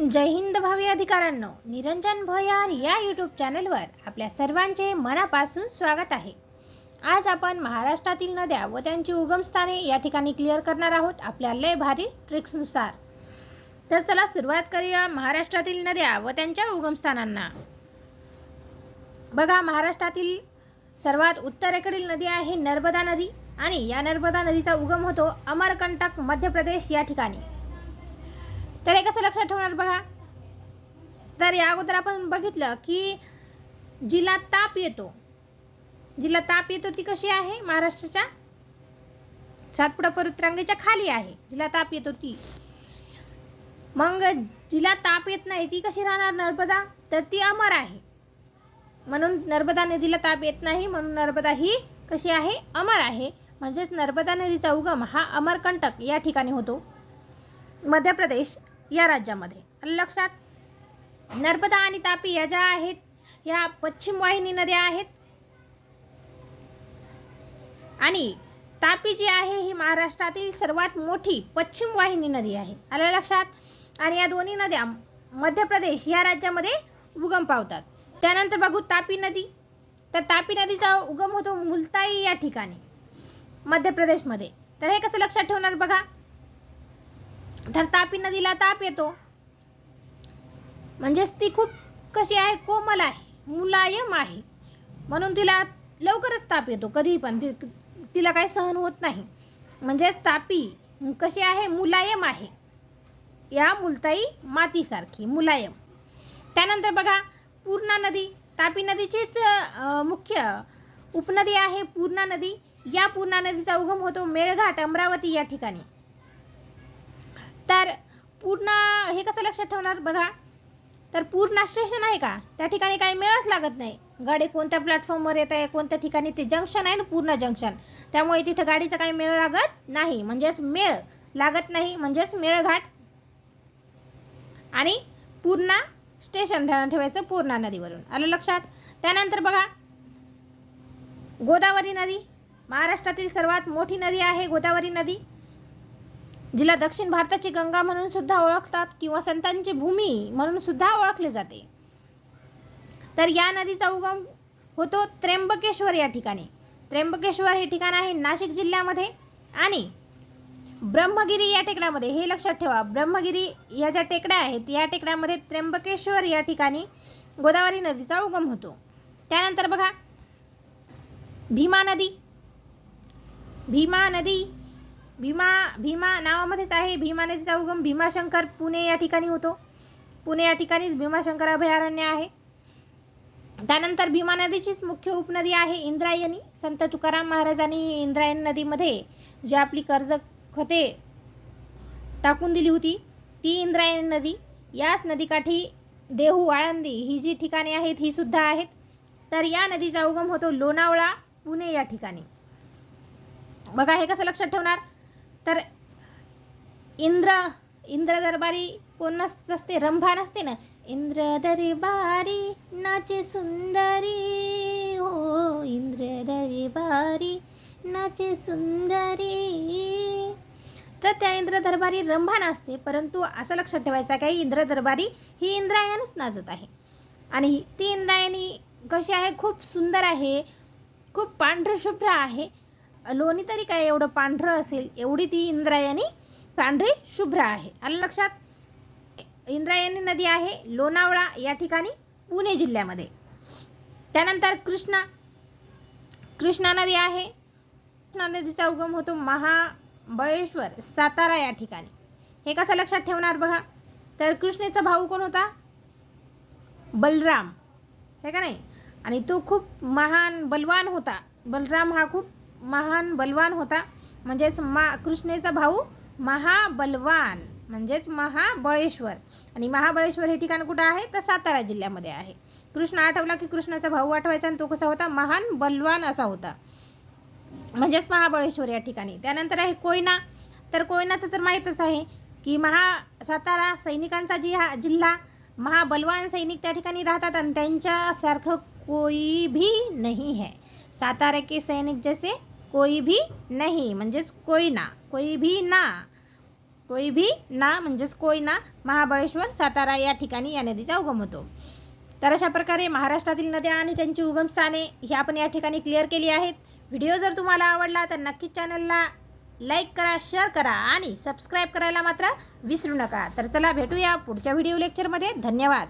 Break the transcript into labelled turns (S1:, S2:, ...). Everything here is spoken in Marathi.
S1: जय हिंद भावी अधिकाऱ्यांनो. निरंजन भोयार या यूट्यूब चॅनलवर आपल्या सर्वांचे मनापासून स्वागत आहे. आज आपण महाराष्ट्रातील नद्या व त्यांची उगमस्थाने या ठिकाणी क्लिअर करणार आहोत आपल्या लय भारी ट्रिक्सनुसार तर चला सुरुवात करूया महाराष्ट्रातील नद्या व त्यांच्या उगमस्थानांना बघा महाराष्ट्रातील सर्वात उत्तरेकडील नदी आहे नर्मदा नदी आणि या नर्मदा नदीचा उगम होतो अमरकंटक मध्य प्रदेश या ठिकाणी. तर हे कसं लक्षात ठेवणार बघा? तर या अगोदर आपण बघितलं की जिला ताप येतो. जिला ताप येतो ती कशी आहे? महाराष्ट्राच्या सातपुडा पवित्रांगेच्या खाली आहे. जिला ताप येतो ती. मग जिला ताप येत नाही ती कशी राहणार नर्मदा? तर ती अमर आहे. म्हणून नर्मदा नदीला ताप येत नाही म्हणून नर्मदा ही कशी आहे? अमर आहे. म्हणजेच नर्मदा नदीचा उगम हा अमरकंटक या ठिकाणी होतो. मध्य प्रदेश या राज्यामध्ये. लक्षात? नर्मदा आणि तापी या ज्या आहेत या पश्चिम वाहिनी नद्या आहेत आणि तापी जी आहे ही महाराष्ट्रातील सर्वात मोठी पश्चिम वाहिनी नदी आहे. आलं लक्षात? आणि या दोन्ही नद्या मध्य प्रदेश या राज्यामध्ये उगम पावतात. त्यानंतर बघू तापी नदी. तर तापी नदीचा उगम होतो मुलताई या ठिकाणी मध्य प्रदेशमध्ये. तर हे कसं लक्षात ठेवणार बघा? तर तापी नदीला ताप येतो. म्हणजेच ती खूप कशी आहे कोमल आहे मुलायम आहे. म्हणून तिला लवकरच ताप येतो कधीही पण. ती तिला काही सहन होत नाही. म्हणजेच तापी कशी आहे मुलायम आहे. या मुलताई मातीसारखी मुलायम. त्यानंतर बघा पूर्णा नदी. तापी नदीचीच मुख्य उपनदी आहे पूर्णा नदी. या पूर्णा नदीचा उगम होतो मेळघाट अमरावती या ठिकाणी. तर पूर्ण हे कसं लक्षात ठेवणार बघा? तर पूर्ण स्टेशन आहे का? त्या ठिकाणी काही मेळच लागत नाही. गाडी कोणत्या प्लॅटफॉर्मवर येत आहे कोणत्या ठिकाणी ते जंक्शन आहे ना पूर्ण जंक्शन. त्यामुळे तिथं गाडीचा काही मेळ लागत नाही. म्हणजेच मेळ लागत नाही म्हणजेच मेळघाट. आणि पूर्णा स्टेशन ध्यान ठेवायचं पूर्णा नदीवरून. आलं लक्षात? त्यानंतर बघा गोदावरी नदी. महाराष्ट्रातील सर्वात मोठी नदी आहे गोदावरी नदी. जिला दक्षिण भारताची गंगा म्हणून सुद्धा ओळखतात किंवा संतांची भूमी म्हणून सुद्धा ओळखले जाते. तर या नदीचा उगम होतो त्र्यंबकेश्वर या ठिकाणी. त्र्यंबकेश्वर हे ठिकाण आहे नाशिक जिल्ह्यामध्ये आणि ब्रह्मगिरी या टेकड्यामध्ये. हे लक्षात ठेवा ब्रह्मगिरी या ज्या टेकड्या आहेत या टेकड्यामध्ये त्र्यंबकेश्वर या ठिकाणी गोदावरी नदीचा उगम होतो. त्यानंतर बघा भीमा नदी. भीमा नदी भीमा भीमा नावामध्येच आहे. भीमा नदीचा उगम भीमाशंकर पुणे या ठिकाणी होतो. पुणे या ठिकाणीच भीमाशंकर अभयारण्य आहे. त्यानंतर भीमा नदीचीच मुख्य उपनदी आहे इंद्रायणी. संत तुकाराम महाराजांनी इंद्रायणी नदीमध्ये जी आपली कर्ज खते टाकून दिली होती ती इंद्रायणी नदी. याच नदीकाठी देहू आळंदी ही जी ठिकाणे आहेत ही सुद्धा आहेत. तर या नदीचा उगम होतो लोणावळा पुणे या ठिकाणी. बघा हे कसं लक्षात ठेवणार? तर इंद्र इंद्र दरबारी कोण नस नसते रंभा नसते ना? इंद्र दरबारी नाचे सुंदरी हो इंद्र दरबारी नाचे सुंदरी. तर त्या इंद्र दरबारी रंभा नाचते परंतु असं लक्षात ठेवायचं आहे की इंद्र दरबारी ही इंद्रायणच नाचत आहे. आणि ती इंद्रायणी कशी आहे? खूप सुंदर आहे खूप पांढरं शुभ्र आहे लोणी तरी काय एवढं पांढरं असेल एवढी ती इंद्रायणी पांढरी शुभ्र आहे. आलं लक्षात? इंद्रायणी नदी आहे लोणावळा या ठिकाणी पुणे जिल्ह्यामध्ये. त्यानंतर कृष्णा. कृष्णा नदी आहे. कृष्णा नदीचा उगम होतो महाबळेश्वर सातारा या ठिकाणी. हे कसं लक्षात ठेवणार बघा? तर कृष्णेचा भाऊ कोण होता? बलराम. हे का नाही? आणि तो खूप महान बलवान होता. बलराम हा खूप महान बलवान होता. म्हणजेच मा कृष्णेचा भाऊ महाबलवान म्हणजेच महाबळेश्वर. आणि महाबळेश्वर हे ठिकाण कुठं आहे? तर सातारा जिल्ह्यामध्ये आहे. कृष्ण आठवला की कृष्णाचा भाऊ आठवायचा आणि तो कसा होता? महान बलवान असा होता. म्हणजेच महाबळेश्वर या ठिकाणी. त्यानंतर आहे कोयना. तर कोयनाचं तर माहीतच आहे की महा सातारा सैनिकांचा जी हा जिल्हा महाबलवान सैनिक त्या ठिकाणी राहतात आणि त्यांच्यासारखं कोई भी नाही है सातारा के सैनिक जैसे कोई भी नहीं म्हणजेच कोयना कोई भी ना कोई भी ना म्हणजेच कोयना महाबळेश्वर सातारा या ठिकाणी या नदीचा उगम होतो. तर अशा प्रकारे महाराष्ट्रातील नद्या आणि त्यांची उगमस्थाने ही आपण या ठिकाणी क्लिअर केली आहेत. व्हिडिओ जर तुम्हाला आवडला तर नक्कीच चॅनलला लाईक करा शेअर करा आणि सबस्क्राईब करायला मात्र विसरू नका. तर चला भेटूया पुढच्या व्हिडिओ लेक्चरमध्ये धन्यवाद.